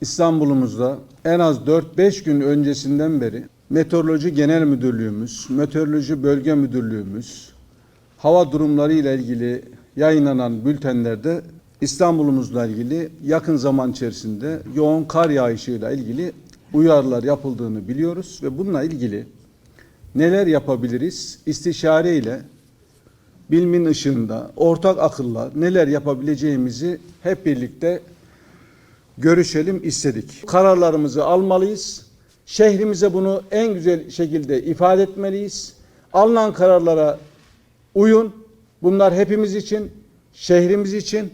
İstanbul'umuzda en az 4-5 gün öncesinden beri Meteoroloji Genel Müdürlüğümüz, Meteoroloji Bölge Müdürlüğümüz, hava durumları ile ilgili yayınlanan bültenlerde İstanbul'umuzla ilgili yakın zaman içerisinde yoğun kar yağışıyla ilgili uyarılar yapıldığını biliyoruz ve bununla ilgili neler yapabiliriz? İstişare ile bilimin ışığında ortak akılla neler yapabileceğimizi hep birlikte görüşelim istedik. Kararlarımızı almalıyız. Şehrimize bunu en güzel şekilde ifade etmeliyiz. Alınan kararlara uyun. Bunlar hepimiz için, şehrimiz için,